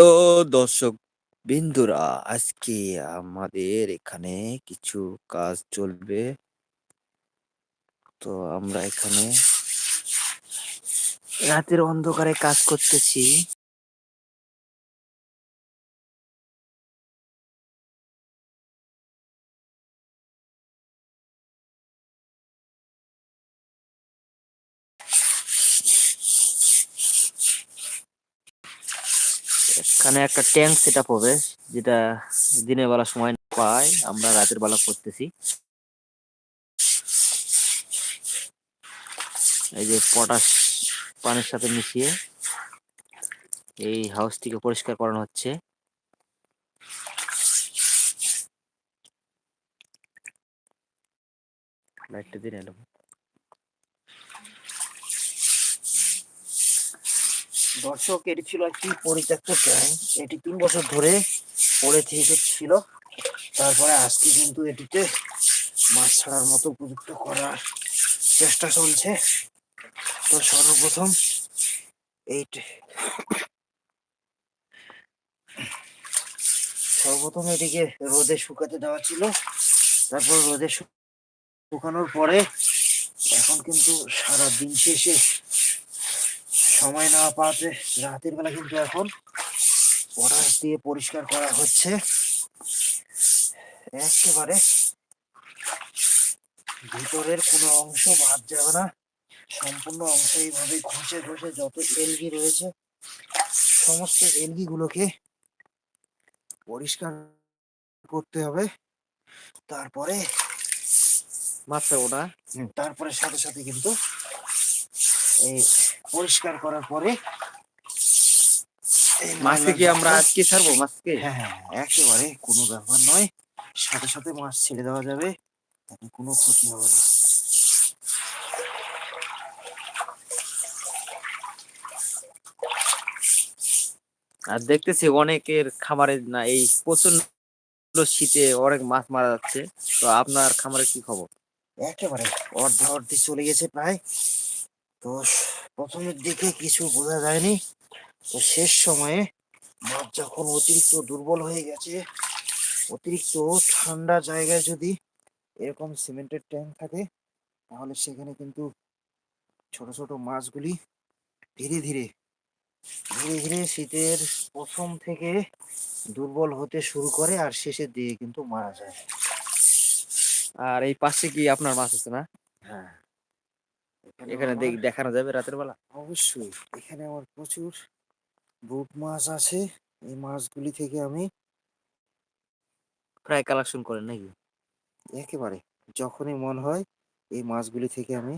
তো দর্শক বিন্দুরা, আজকে আমাদের এখানে কিছু কাজ চলবে। তো আমরা এখানে রাতের অন্ধকারে কাজ করতেছি। এখানে একটা ট্যাঙ্ক সেট আপ হবে, যেটা দিনের বেলা সময় না পাই আমরা রাতের বেলা করতেছি। এই যে পটাশ পানির সাথে মিশিয়ে এই হাউসটিকে পরিষ্কার করানো হচ্ছে। লাইটটা দিন এলো দর্শক এটি ছিল একটি পরিত্যক্ত ট্যাঙ্ক এটি তিন বছর ধরে পড়ে থেকে ছিল। তারপরে আজকে কিন্তু এটিতে মাছ ছাড়ার মতো উপযুক্ত করার চেষ্টা চলছে। তো সর্বপ্রথম এই সর্বপ্রথম এটিকে রোদে শুকাতে দেওয়া ছিল। তারপর রোদে শুকানোর পরে এখন কিন্তু সারা দিন শেষে সময় না পাওয়াতে রাতের বেলা কিন্তু এখন পটাশ দিয়ে পরিষ্কার করা হচ্ছে। একেবারে ভিতরের কোনো অংশ বাদ যাবে না। সম্পূর্ণ অংশ এইভাবে ঘষে ঘষে যত এলগি রয়েছে সমস্ত এলগি গুলোকে পরিষ্কার করতে হবে। তারপরে মাছটা ওটা তারপরে সাথে সাথে কিন্তু এই পরিষ্কার করার পরে মাছকে কি আমরা আজকে ছাড়বো মাছকে? হ্যাঁ হ্যাঁ একেবারে কোনো ব্যাপার নয়। সাথে সাথে মাছ ছেড়ে দেওয়া যাবে তাতে কোনো ক্ষতি হবে না। আর দেখতেছি অনেকের খামারে না এই প্রচণ্ড শীতে অনেক মাছ মারা যাচ্ছে। তো আপনার খামারে কি খবর? একেবারে অর্ধে অর্ধে চলে গেছে প্রায়। তো প্রথমের দিকে কিছু বোঝা যায়নি। তো শেষ সময়ে মাছ যখন অতিরিক্ত দুর্বল হয়ে গেছে অতিরিক্ত ঠান্ডা জায়গায় যদি এরকম সিমেন্টের ট্যাঙ্ক থাকে তাহলে সেখানে কিন্তু ছোট ছোট মাছগুলি ধীরে ধীরে ধীরে ধীরে শীতের প্রথম থেকে দুর্বল হতে শুরু করে আর শেষের দিকে কিন্তু মারা যায়। আর এই পাশে কি আপনার মাছ আছে না? হ্যাঁ। এখানে দেখ দেখানো যাবে রাতের বেলা? অবশ্যই। এখানে আমার প্রচুর ব্রুট মাছ আছে। এই মাছগুলি থেকে আমি প্রায় কালেকশন করেন নাকি? একেবারে। যখনই মন হয় এই মাছগুলি থেকে আমি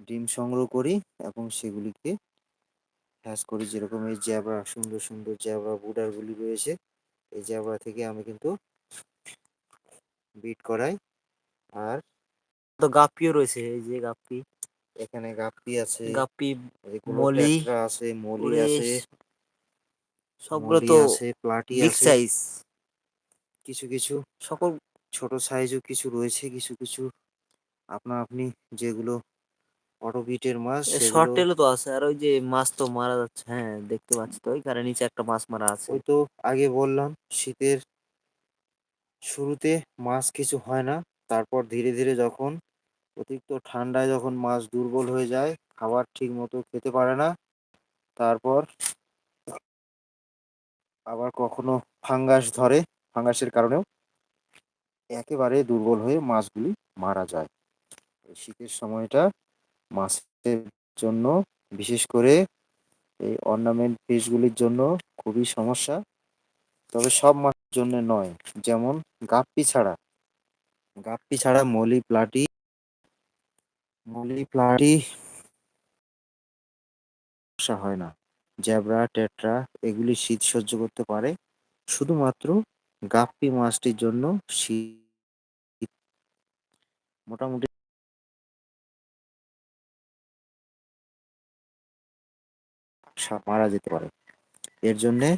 ডিম সংগ্রহ করি এবং সেগুলিকে হ্যাস করি। যেরকম এই জ্যাবরা সুন্দর সুন্দর জ্যাবরা বুডারগুলি রয়েছে। এই জ্যাবরা থেকে আমি কিন্তু বিট করাই। আর গাপ্পিও রয়েছে এই যে গাপ্পি। এখানে গাপ্পি আছে গাপ্পি মলি, আছে মলি আছে সবগুলো তো আছে প্লাটি বিগ সাইজ কিছু কিছু সকল ছোট সাইজও কিছু রয়েছে কিছু কিছু। আপনা আপনি যেগুলো অটোবিটের মাছ শর্ট টেলও তো আছে আর ওই যে মাছ তো মারা যাচ্ছে হ্যাঁ দেখতে পাচ্ছি তো ওইখানে নিচে একটা মাছ মারা আছে। ওই তো আগে বললাম শীতের শুরুতে মাছ কিছু হয় না তারপর ধীরে ধীরে যখন অতিরিক্ত ঠান্ডায় যখন মাছ দুর্বল হয়ে যায়, খাবার ঠিক মতো খেতে পারে না। তারপর আবার কখনো ফাঙ্গাস ধরে, ফাঙ্গাসের কারণেও একেবারে দুর্বল হয়ে মাছগুলি মারা যায়। শীতের সময়টা মাছের জন্য, বিশেষ করে এই অর্নামেন্ট ফিশগুলির জন্য খুবই সমস্যা। তবে সব মাছের জন্য নয়, যেমন গাপ্পি ছাড়া। গাপ্পি ছাড়া মলি, প্লাটি মলি সমস্যা হয় না। জ্যাবরা টেট্রা এগুলি শীত সহ্য করতে পারে। শুধুমাত্র গাপ্পি মাছটির জন্য শীত মোটামুটি মারা যেতে পারে। এর জন্যে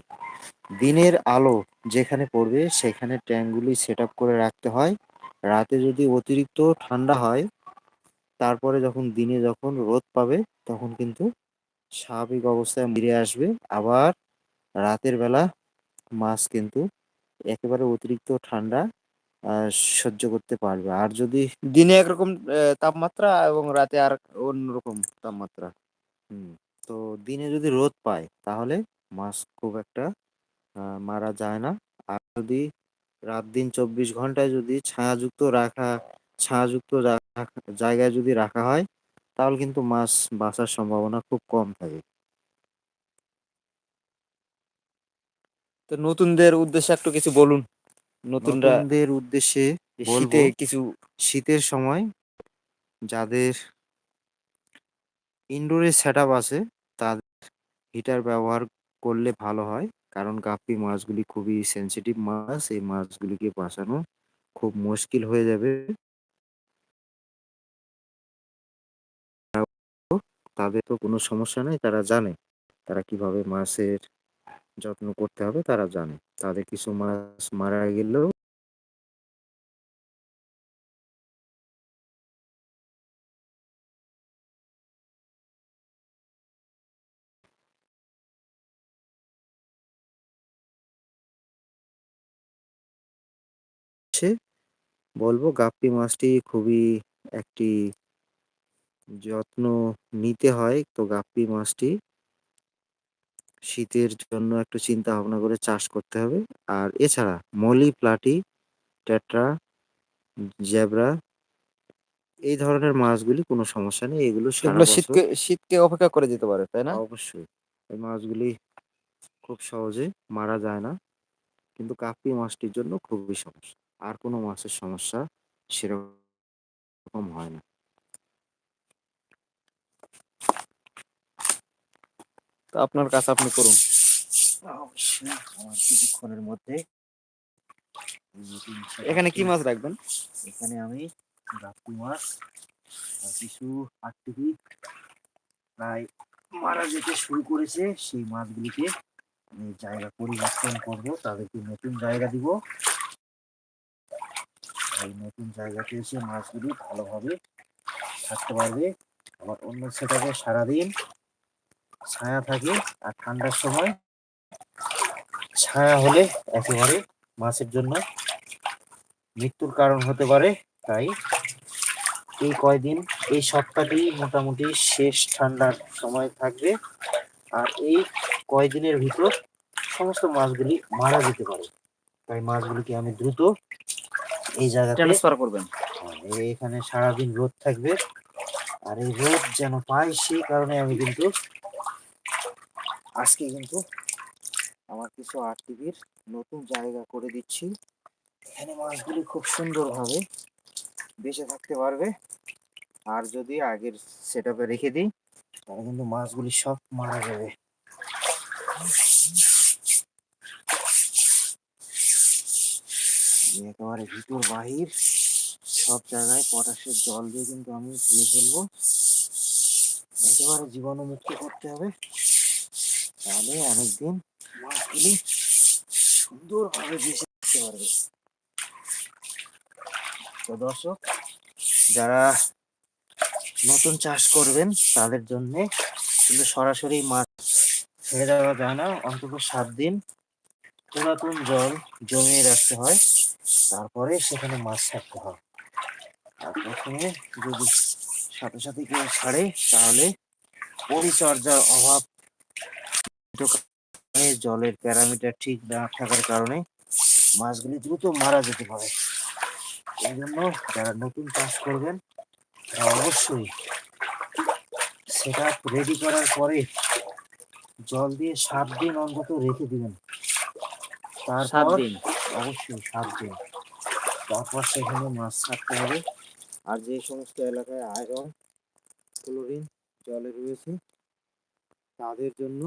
দিনের আলো যেখানে পড়বে সেখানে ট্যাঙ্কগুলি সেট আপ করে রাখতে হয়। রাতে যদি অতিরিক্ত ঠান্ডা হয় তারপরে যখন দিনে যখন রোদ পাবে, তখন কিন্তু স্বাভাবিক অবস্থায় ফিরে আসবে। আবার রাতের বেলা মাছ কিন্তু একেবারে অতিরিক্ত ঠান্ডা সহ্য করতে পারবে। আর যদি দিনে একরকম তাপমাত্রা এবং রাতে আর অন্যরকম তাপমাত্রা, হুম, তো দিনে যদি রোদ পায়, তাহলে মাছ খুব একটা মারা যায় না। আর যদি রাত দিন চব্বিশ ঘন্টায় যদি ছায়াযুক্ত রাখা ছায়াযুক্ত জায়গায় যদি রাখা হয় তাহলে কিন্তু মাছ বাঁচার সম্ভাবনা খুব কম থাকে। তো নতুনদের উদ্দেশ্যে একটু কিছু বলুন। নতুনরা নতুনদের উদ্দেশ্যে শীতে কিছু শীতের সময় যাদের ইনডোরে সেট আপ আছে তাদের হিটার ব্যবহার করলে ভালো হয়। কারণ গাপ্পি মাছগুলি খুবই সেনসিটিভ মাছ এই মাছগুলিকে বাঁচানো খুব মুশকিল হয়ে যাবে। তাদের তো কোনো সমস্যা নেই, তারা জানে। তারা কীভাবে মাছের যত্ন করতে হবে তারা জানে। তাদের কিছু মাছ মারা গেলেও বলব গাপ্পি মাছটি খুবই একটি যত্ন নিতে হয়। তো গাপ্পি মাছটি শীতের জন্য একটু চিন্তা ভাবনা করে চাষ করতে হবে। আর এছাড়া মলি প্লাটি টেট্রা জ্যাবরা এই ধরনের মাছগুলি কোনো সমস্যা নেই। এগুলো সারা এগুলো বছর শীতকে শীতকে অপেক্ষা করে যেতে পারে তাই না? অবশ্যই। এই মাছগুলি খুব সহজে মারা যায় না। কিন্তু কাপ্পি মাছটির জন্য খুবই সমস্যা। আর কোনো মাছের সমস্যা সেরকম হয় না। তো আপনার কাছে আপনি করুন। আমার কিছুক্ষণের মধ্যে এখানে কি মাছ রাখবেন? এখানে আমি গাপ্পি মাছ কিছু আটটি প্রায় মারা যেতে শুরু করেছে। সেই মাছগুলিকে আমি জায়গা পরিবর্তন করব। তাদেরকে নতুন জায়গা দিব। এই নতুন জায়গাতে এসে মাছগুলি ভালোভাবে থাকতে পারবে। আবার অন্য সেটাকে সারাদিন ছায়া থাকে আর ঠান্ডার সময় ছায়া হলে একেবারে মাছের জন্য মৃত্যুর কারণ হতে পারে। তাই এই কয়দিন এই সপ্তাহটি মোটামুটি শেষ ঠান্ডার সময় থাকবে আর এই কয়দিনের ভিতর সমস্ত মাছগুলি মারা যেতে পারে। তাই মাছগুলিকে আমি দ্রুত এই জায়গাতে ট্রান্সফার করবেন। এখানে সারাদিন রোদ থাকবে। আর এই রোদ যেন পাই সেই কারণে আমি কিন্তু আজকে কিন্তু আমার কিছু আরটিভির নতুন জায়গা করে দিচ্ছি। এখানে মাছগুলি খুব সুন্দরভাবে বেঁচে থাকতে পারবে। আর যদি আগের সেট রেখে দিই, তাহলে কিন্তু মাছগুলি সব মারা যাবে। একেবারে ভিতর বাহির, সব জায়গায় পটাশের জল দিয়ে কিন্তু আমি ধুয়ে ফেলব। একেবারে জীবাণুমুক্ত করতে হবে। তাহলে অনেকদিন মাছগুলি সুন্দরভাবে বেঁচে থাকতে পারবে। তো দর্শক, যারা নতুন চাষ করবেন, তাদের জন্য কিন্তু সরাসরি মাছ ছেড়ে দেওয়া যায় না। অন্তত সাত দিন পুরাতন জল জমিয়ে রাখতে হয়। তারপরে সেখানে মাছ ছাড়তে হয়। আর প্রথমে যদি সাথে সাথে কেউ ছাড়ে, তাহলে পরিচর্যার অভাব জলের প্যারামিটার ঠিক না থাকার কারণে মাছগুলি দ্রুত মারা যেতে পারে। এই জন্য যারা নতুন চাষ করবেন তারা অবশ্যই সেটা রেডি করার পরে জল দিয়ে সাত দিন অন্তত রেখে দিবেন। তারপর দিন? অবশ্যই সাত দিন। তারপর সেখানে মাছ ছাড়তে হবে। আর যে সমস্ত এলাকায় আয়রন ক্লোরিন জলে রয়েছে তাদের জন্য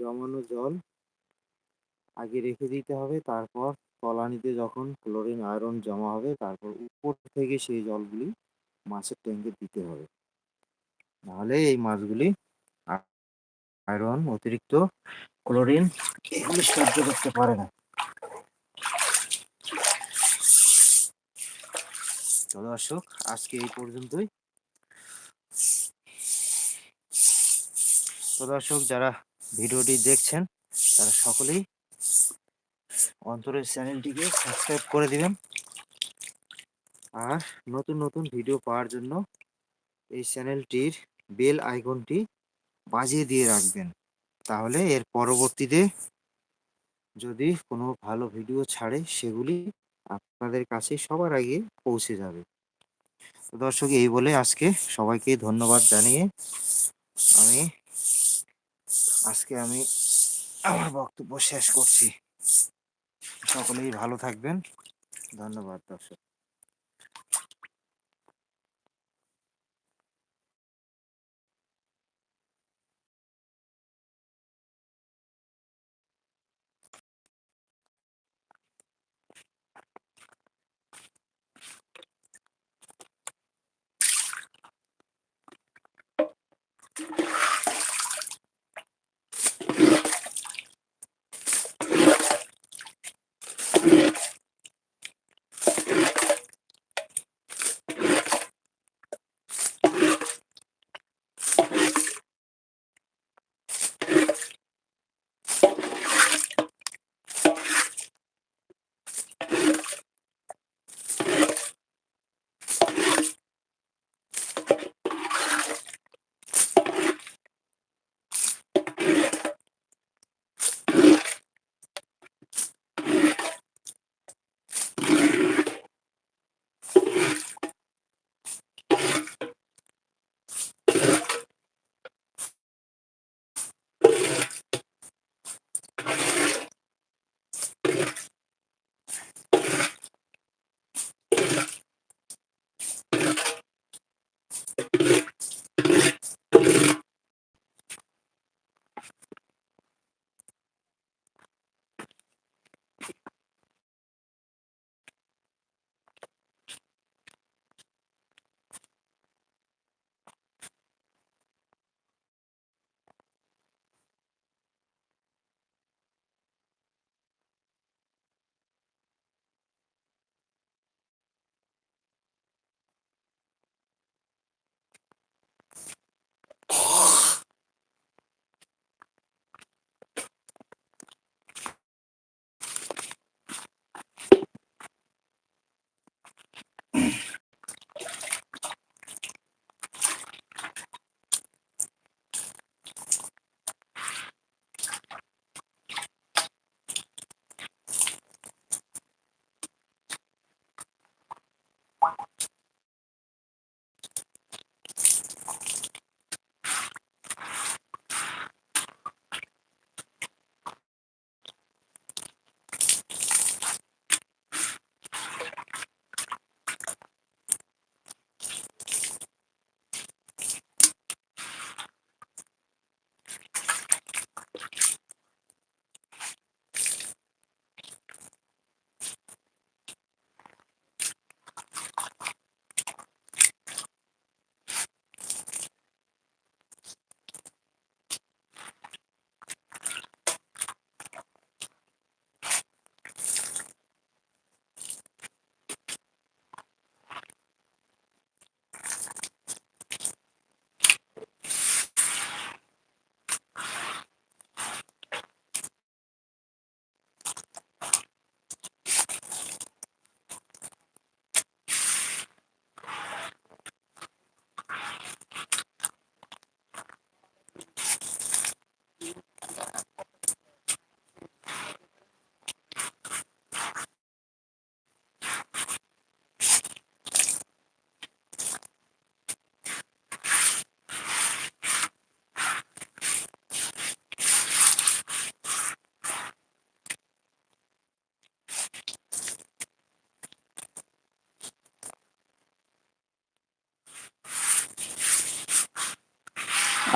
জমানো জল আগে রেখে দিতে হবে। তারপর তলানিতে যখন ক্লোরিন, আয়রন জমা হবে, তারপর উপর থেকে সেই জলগুলি মাছের ট্যাঙ্কে দিতে হবে। নাহলে এই মাছগুলি আয়রন, অতিরিক্ত ক্লোরিন এগুলি সহ্য করতে পারে না। তো দর্শক, আজকে এই পর্যন্তই। তো দর্শক, যারা ভিডিওটি দেখছেন, তারা সকলেই অন্তরের চ্যানেলটিকে সাবস্ক্রাইব করে দিবেন। আর নতুন নতুন ভিডিও পাওয়ার জন্য এই চ্যানেলটির বেল আইকনটি বাজিয়ে দিয়ে রাখবেন। তাহলে এর পরবর্তীতে যদি কোনো ভালো ভিডিও ছাড়ে, সেগুলি আপনাদের কাছে সবার আগে পৌঁছে যাবে। দর্শক, এই বলে আজকে সবাইকে ধন্যবাদ জানিয়ে আমি আজকে আমি আমার বক্তব্য শেষ করছি। সকলেই ভালো থাকবেন। ধন্যবাদ দর্শক।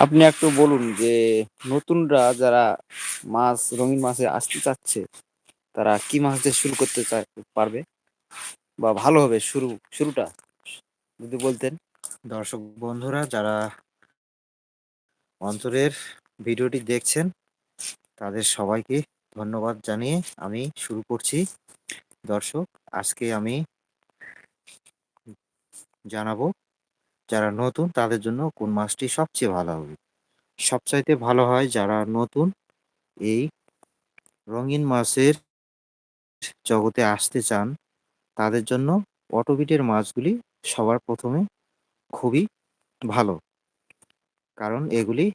আপনি একটু বলুন যে নতুনরা যারা মাছ, রঙিন মাছে আসতে চাচ্ছে, তারা কি মাছ দিয়ে শুরু করতে পারবে? বা ভালো হবে শুরু, শুরুটা যদি বলতেন। দর্শক বন্ধুরা, যারা অন্তরের ভিডিওটি দেখছেন, তাদের সবাইকে ধন্যবাদ জানিয়ে আমি শুরু করছি। দর্শক, আজকে আমি জানাব যারা নতুন তাদের জন্য কোন মাছটি সবচেয়ে ভালো হবে? সবচাইতে ভালো হয় যারা নতুন এই রঙিন মাছের জগতে আসতে চান, তাদের জন্য অটোবিটের মাছগুলি সবার প্রথমে খুবই ভালো। কারণ এগুলি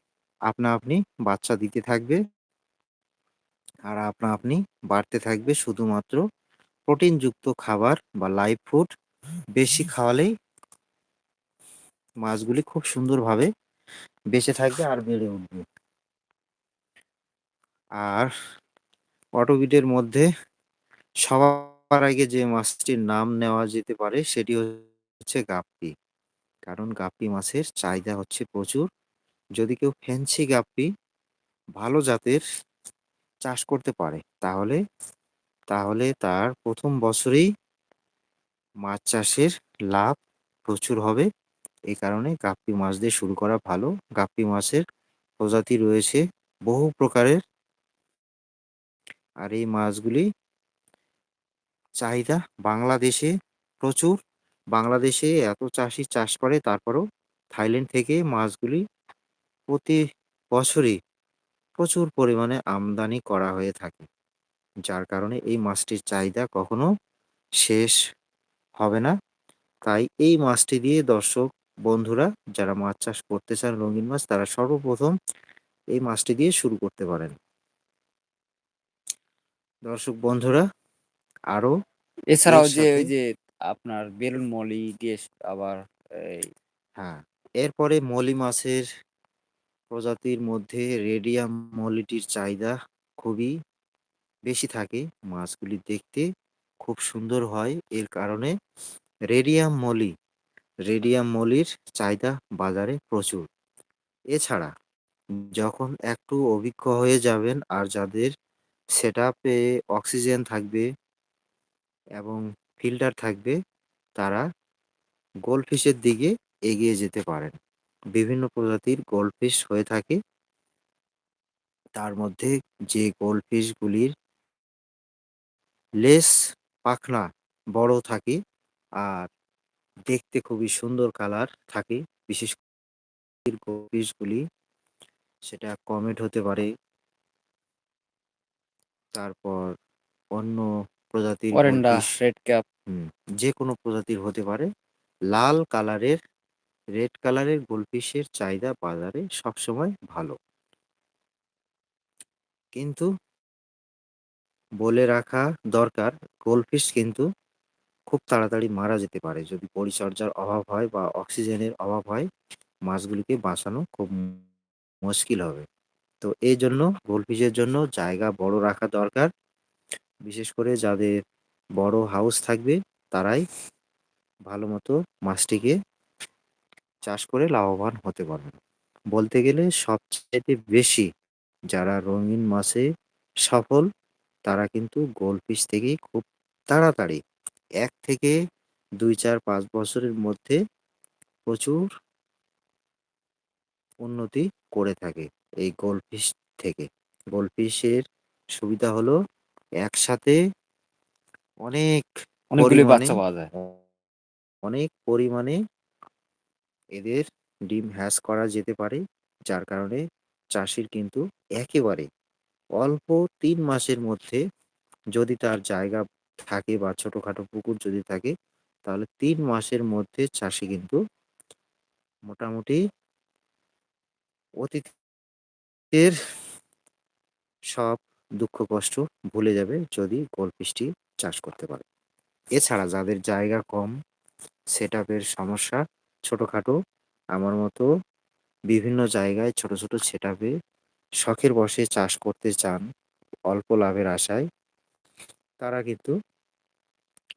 আপনা আপনি বাচ্চা দিতে থাকবে আর আপনা আপনি বাড়তে থাকবে শুধুমাত্র প্রোটিনযুক্ত খাবার বা লাইভ ফুড বেশি খাওয়ালেই মাছগুলি খুব সুন্দরভাবে বেঁচে থাকবে আর বেড়ে উঠবে। আর অটোবিটের মধ্যে সবার আগে যে মাছটির নাম নেওয়া যেতে পারে সেটি হচ্ছে গাপ্পি। কারণ গাপ্পি মাছের চাহিদা হচ্ছে প্রচুর। যদি কেউ ফ্যান্সি গাপ্পি ভালো জাতের চাষ করতে পারে, তাহলে তাহলে তার প্রথম বছরেই মাছ চাষের লাভ প্রচুর হবে। এই কারণে গাপ্পি মাছ দিয়ে শুরু করা ভালো। গাপ্পি মাছের প্রজাতি রয়েছে বহু প্রকারের। আর এই মাছগুলি চাহিদা বাংলাদেশে প্রচুর। বাংলাদেশে এত চাষি চাষ করে, তারপরেও থাইল্যান্ড থেকে মাছগুলি প্রতি বছরই প্রচুর পরিমাণে আমদানি করা হয়ে থাকে। যার কারণে এই মাছটির চাহিদা কখনো শেষ হবে না। তাই এই মাছটি দিয়ে দর্শক বন্ধুরা যারা মাছ চাষ করতে চান রঙিন মাছ তারা সর্বপ্রথম এই মাছটি দিয়ে শুরু করতে পারেন। দর্শক বন্ধুরা আরও এছাড়াও যে ওই যে আপনার বেলুন মলি দিয়ে আবার এই হ্যাঁ এরপরে মলি মাছের প্রজাতির মধ্যে রেডিয়াম মলিটির চাহিদা খুবই বেশি থাকে। মাছগুলি দেখতে খুব সুন্দর হয়। এর কারণে রেডিয়াম মলি রেডিয়াম মলির চাহিদা বাজারে প্রচুর। এছাড়া, যখন একটু অভিজ্ঞ হয়ে যাবেন আর যাদের সেট আপে অক্সিজেন থাকবে এবং ফিল্টার থাকবে, তারা গোল্ডফিশের দিকে এগিয়ে যেতে পারেন। বিভিন্ন প্রজাতির গোল্ডফিশ হয়ে থাকে। তার মধ্যে যে গোল্ডফিশগুলির লেস পাখনা বড় থাকে আর দেখতে খুবই সুন্দর কালার থাকে। বিশেষ গোল্ডফিশগুলি সেটা কমেট হতে পারে। তারপর অন্য প্রজাতির অরেন্ডা রেড ক্যাপ যে কোনো প্রজাতির হতে পারে। লাল কালারের রেড কালারের গোলফিশের চাহিদা বাজারে সবসময় ভালো। কিন্তু বলে রাখা দরকার গোলফিশ কিন্তু খুব তাড়াতাড়ি মারা যেতে পারে। যদি পরিচর্যার অভাব হয় বা অক্সিজেনের অভাব হয়, মাছগুলিকে বাঁচানো খুব মুশকিল হবে। তো এই জন্য গোলফিশের জন্য জায়গা বড় রাখা দরকার। বিশেষ করে যাদের বড় হাউস থাকবে, তারাই ভালো মতো মাছটিকে চাষ করে লাভবান হতে পারবেন। বলতে গেলে সবচেয়ে বেশি যারা রঙিন মাছে সফল, তারা কিন্তু গোলফিশ থেকেই খুব তাড়াতাড়ি এক থেকে দুই চার পাঁচ বছরের মধ্যে প্রচুর উন্নতি করে থাকে এই গোলফিশ থেকে। গোলফিশের সুবিধা হলো একসাথে অনেক অনেকগুলি পরিমাণে- বাচ্চা পাওয়া যায়। অনেক পরিমাণে এদের ডিম হ্যাচ করা যেতে পারে যার কারণে চাষির কিন্তু একেবারে অল্প তিন মাসের মধ্যে যদি তার জায়গা থাকে বা ছোটখাটো পুকুর যদি থাকে, তাহলে তিন মাসের মধ্যে চাষি কিন্তু মোটামুটি অতীতের সব দুঃখ কষ্ট ভুলে যাবে যদি গোলফিশটি চাষ করতে পারে। এছাড়া যাদের জায়গা কম সেট সমস্যা ছোটোখাটো, আমার মতো বিভিন্ন জায়গায় ছোট ছোট সেট শখের বশে চাষ করতে চান, অল্প লাভের আশায়, তারা কিন্তু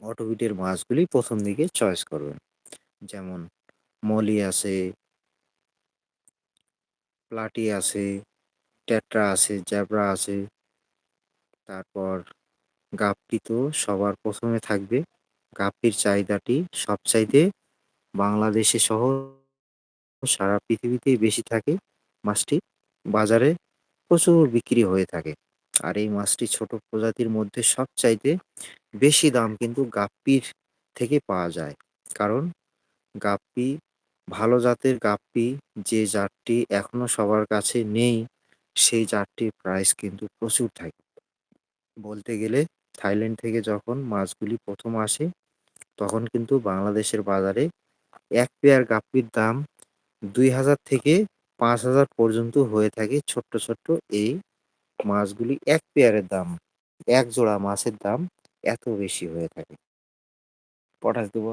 অটোবিটের মাছগুলি প্রথম দিকে চয়েস করবেন। যেমন মলি আছে, প্লাটি আছে ট্যাট্রা আছে, জ্যাবরা আছে। তারপর গাপ্পি তো সবার প্রথমে থাকবে। গাপ্পির চাহিদাটি সবচাইতে বাংলাদেশে সহ সারা পৃথিবীতেই বেশি থাকে। মাছটি বাজারে প্রচুর বিক্রি হয়ে থাকে। আর এই মাছটি ছোট প্রজাতির মধ্যে সবচাইতে বেশি দাম কিন্তু গাপ্পির থেকে পাওয়া যায়। কারণ গাপ্পি ভালো জাতের গাপ্পি, যে জাতটি এখনও সবার কাছে নেই, সেই জাতটির প্রাইস কিন্তু প্রচুর থাকে। বলতে গেলে থাইল্যান্ড থেকে যখন মাছগুলি প্রথম আসে, তখন কিন্তু বাংলাদেশের বাজারে এক পেয়ার গাপ্পির দাম দুই হাজার থেকে পাঁচ হাজার পর্যন্ত হয়ে থাকে ছোট্ট ছোট্ট এই মাছগুলি এক পেয়ারের দাম এক জোড়া মাছের দাম এত বেশি হয়ে থাকে। পটাশ দেবো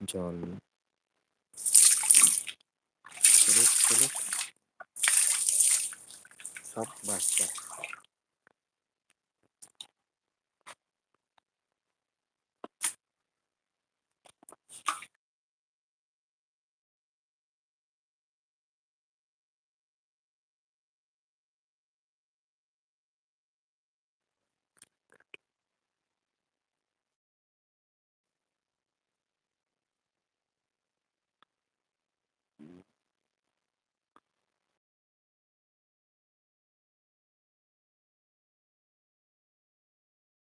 জল সব বাচ্চা।